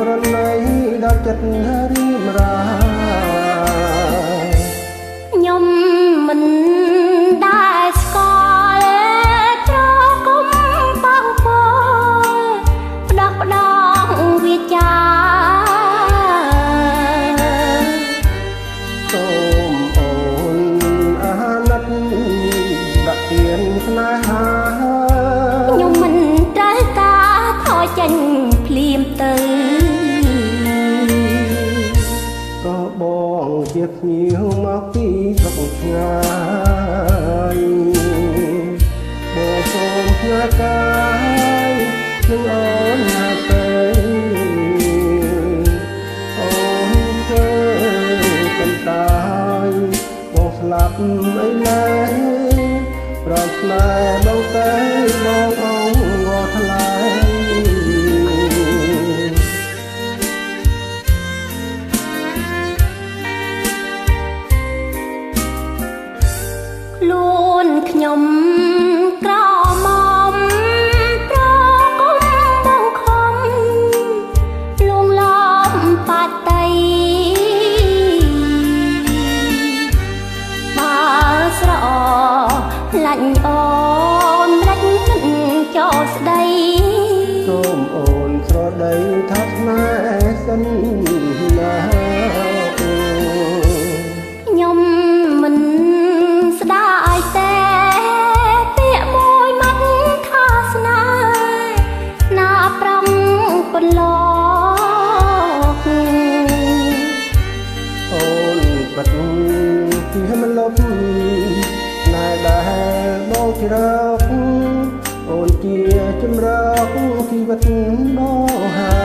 ប្រណីដល់ចិត្តរីមរាខ្ញុំមិនដែលស្គាល់ចោលគុំបងពលផ្ដោះផ្ដោះវាចាសូមអូនអាណិតដាក់ទៀនស្នេហា ភ្ញៀវមកពីស្រុកឆ្ងាយបងសូមផ្ញើកាយនឹងអូនណាទៅអូនធ្វើកំតាយបងស្លាប់អីလဲប្រត់ស្នេ ខ្លួនខ្ញុំក្រមុំប្រគុំបងខំលងលំបាត់តីបើស្រអលាញ់អូ ពន្លកអូនបាត់ពីមិនលប់ណែដែលបងជារកអូនជាចម្រោកជីវិតបង